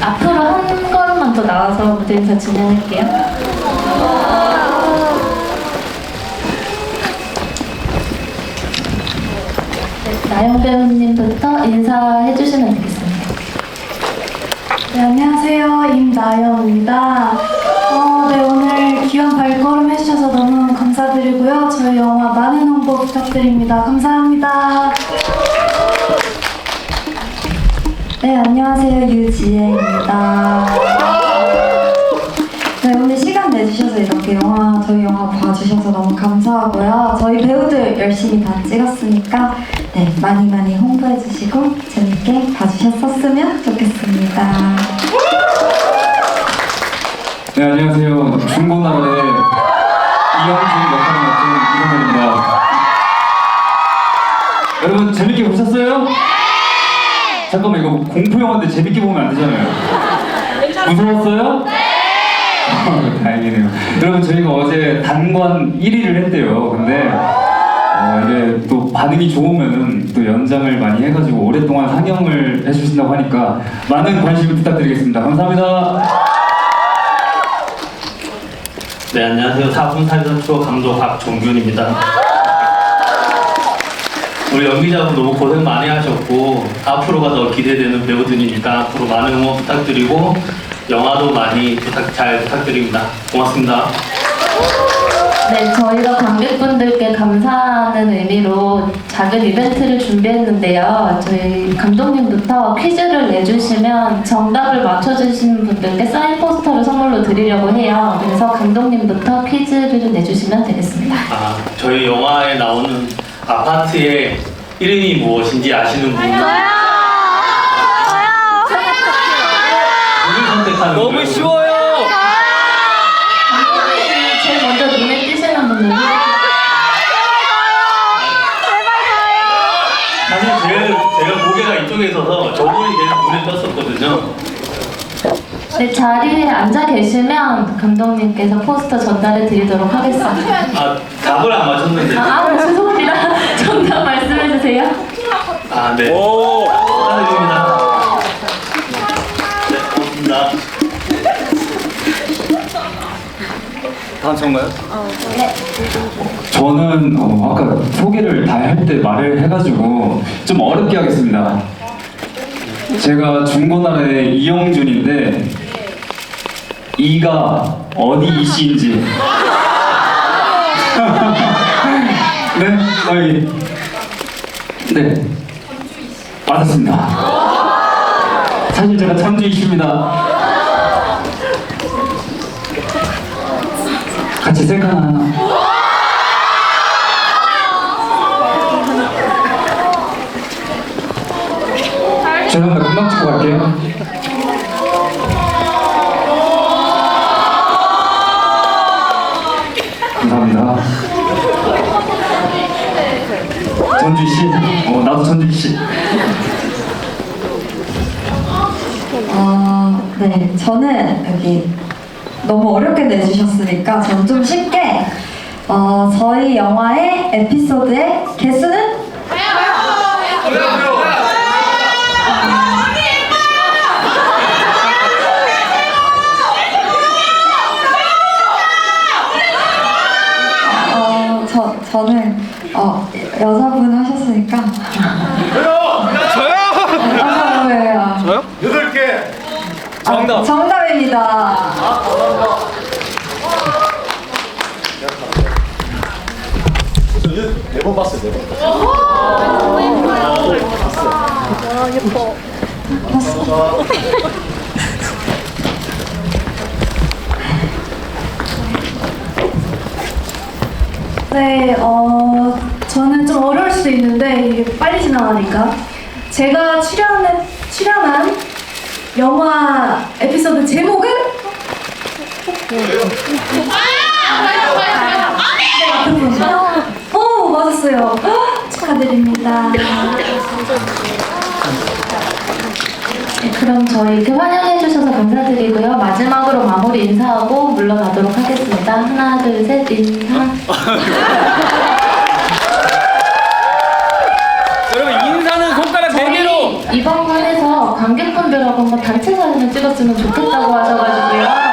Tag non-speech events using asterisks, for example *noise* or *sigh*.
앞으로 한 걸음만 더 나와서 무대 인사 진행할게요. 네, 나영 배우님부터 인사해 주시면 되겠습니다. 네, 안녕하세요. 임나영입니다. 어, 네, 오늘 귀한 발걸음 해주셔서 너무 감사드리고요. 저희 영화 많은 홍보 부탁드립니다. 감사합니다. 네, 안녕하세요. 유지혜입니다. 네, 오늘 시간 내주셔서 이렇게 영화, 저희 영화 봐주셔서 너무 감사하고요. 저희 배우들 열심히 다 찍었으니까, 네, 많이 많이 홍보해주시고, 재밌게 봐주셨었으면 좋겠습니다. 네 안녕하세요 중고나라의 이영준 역할을 맡은 이성현입니다 여러분 재밌게 보셨어요? 잠깐만 이거 공포 영화인데 재밌게 보면 안 되잖아요 *laughs* 무서웠어요? 네! 다행이네요 여러분 저희가 어제 단관 1위를 했대요 근데 어, 이게 또 반응이 좋으면은 또 연장을 많이 해가지고 오랫동안 상영을 해주신다고 하니까 많은 관심 부탁드리겠습니다 감사합니다 네, 안녕하세요. 4분 탈선 추억 감독 박종균입니다. 우리 연기자분 너무 고생 많이 하셨고 앞으로가 더 기대되는 배우들이니까 앞으로 많은 응원 부탁드리고 영화도 많이 부탁 잘 부탁드립니다. 고맙습니다. 네, 저희가 관객분들께 감사하는 의미로 작은 이벤트를 준비했는데요. 저희 감독님부터 퀴즈를 내주시면 정답을 맞춰주시는 분들께 사인 포스터를 선물로 드리려고 해요. 그래서 감독님부터 퀴즈를 내주시면 되겠습니다. 아, 저희 영화에 나오는 아파트의 이름이 무엇인지 아시는 분? 누굴 선택하는 너무 거예요? 쉬워요. 감독님이 제일 먼저 눈에 띄시는 분들. 사실 제일 제가 고개가 이쪽에 있어서 저분이 제일 눈에 떴었거든요. 네, 자리에 앉아 계시면 감독님께서 포스터 전달해 드리도록 하겠습니다. 아, 답을 안 맞췄는데. 아, 아 죄송합니다. *laughs* 정답 말씀해 주세요. 아, 네. 오. 축하드립니다. 네, 고맙습니다. 다음 정가요? 저는 어, 아까 소개를 다 할 때 말을 해가지고 좀 어렵게 하겠습니다. 제가 중고나라의 이영준인데 이가 어디 이씨인지 *laughs* 네? 여기 네 맞았습니다. 사실 제가 참주 이씨입니다. 같이 셀카 하나 죄송합니다. 금방 찍고 갈게요. 전주희 씨, 어 나도 전주희 씨. 어, 네, 저는 여기 너무 어렵게 내주셨으니까 전 좀 쉽게 어, 저희 영화의 에피소드의 개수는? 어, 저, 저는 어, 여자분 하셨으니까 저요? 아, 왜요? 저요? 여덟 개. 정답. 아, 정답입니다. 네번 봤어요, 네 번. 네, 어, 저는 좀 어려울 수도 있는데 이게 빨리 지나가니까 제가 출연한 출연한 영화 에피소드 제목은. 오 맞았어요. 축하드립니다. 네, 그럼 저희 이렇게 환영해 주셔서 감사드리고요. 마지막으로 마무리 인사하고 물러가도록 하겠습니다. 하나, 둘, 셋, 인사. *laughs* 여러분 인사는 손가락 네 개로. 저희 이번 관에서 관객분들하고 한번 단체 사진을 좀 찍었으면 좋겠다고 하셔가지고요.